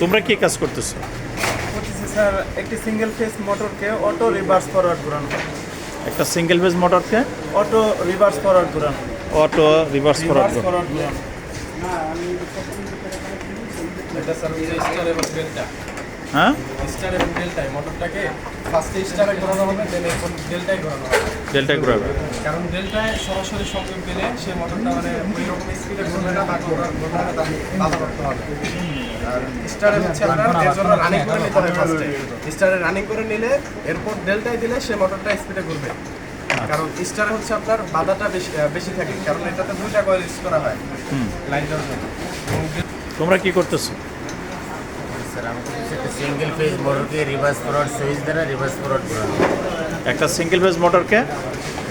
তোমরা কি কাজ করতেছো? করতেছি স্যার একটি সিঙ্গেল ফেজ মোটরকে অটো রিভার্স ফরওয়ার্ড ঘোরানো। একটা সিঙ্গেল ফেজ মোটরকে অটো রিভার্স ফরওয়ার্ড ঘোরানো। অটো রিভার্স ফরওয়ার্ড ঘোরানো। এটা স্যার হ্যাঁ? স্টার এবং ডেল্টা মোটরটাকে ফার্স্টে স্টারে ঘোরানো হবে দেন এখন ডেল্টায় ঘোরানো হবে। ডেল্টা ঘুরাবে। কারণ ডেল্টায় সরাসরি সংযোগ দিলে সেই মোটরটা মানে ওই রকম স্পিডে ঘুরবে না বা বাধা করতে হবে। আর স্টারে হচ্ছে আপনার এর জন্য রানিং করে নিতে হবে ফার্স্টে স্টারে রানিং করে নিলে এরপর ডেল্টায় দিলে সেই মোটরটা স্পিডে ঘুরবে। কারণ স্টারে হচ্ছে আপনার বাধাটা বেশি বেশি থাকে কারণ এটাতে দুইটা কয়েল ইউজ করা হয়। হুম। লাইন দেওয়ার জন্য। তোমরা কি করতেছো? স্যার একটা সিঙ্গেল ফেজ মোটরকে রিভার্স ফরওয়ার্ড সুইচ দ্বারা রিভার্স ফরওয়ার্ড ঘোরানো একটা সিঙ্গেল ফেজ মোটরকে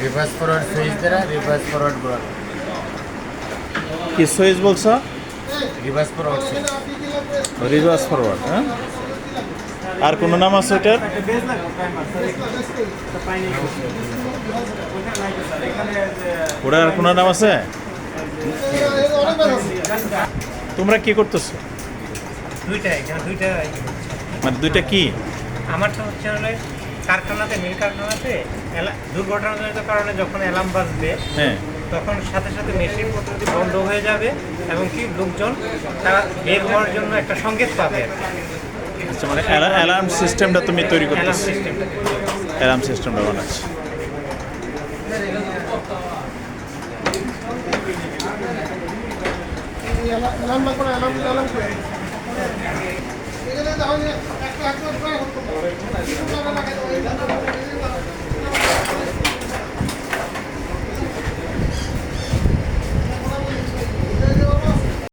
রিভার্স ফরওয়ার্ড সুইচ দ্বারা রিভার্স ফরওয়ার্ড ঘোরানো কি সুইচ বলছো? রিভার্স ফরওয়ার্ড রিভার্স ফরওয়ার্ড হ্যাঁ? আর কোনো নাম আছে এটার? ওটার আর কোনো নাম আছে? তোমরা কি করতেছো? দুইটা এখানে দুইটা মানে দুইটা কি? আমারটা হচ্ছে হলে কারখানাতে মিল কারখানাতে দুর্ঘটনাজনিত কারণে যখন অ্যালার্ম বাজবে হ্যাঁ। তখন সাথে সাথে মেশিন পদ্ধতি বন্ধ হয়ে যাবে এবং কি লোকজন তারা বের হওয়ার জন্য একটা সংকেত পাবে। আচ্ছা মানে অ্যালার্ম সিস্টেমটা তুমি তৈরি করতেছো। অ্যালার্ম সিস্টেমটা বানাচ্ছি। অ্যালার্ম অ্যালার্ম অ্যালার্ম একটা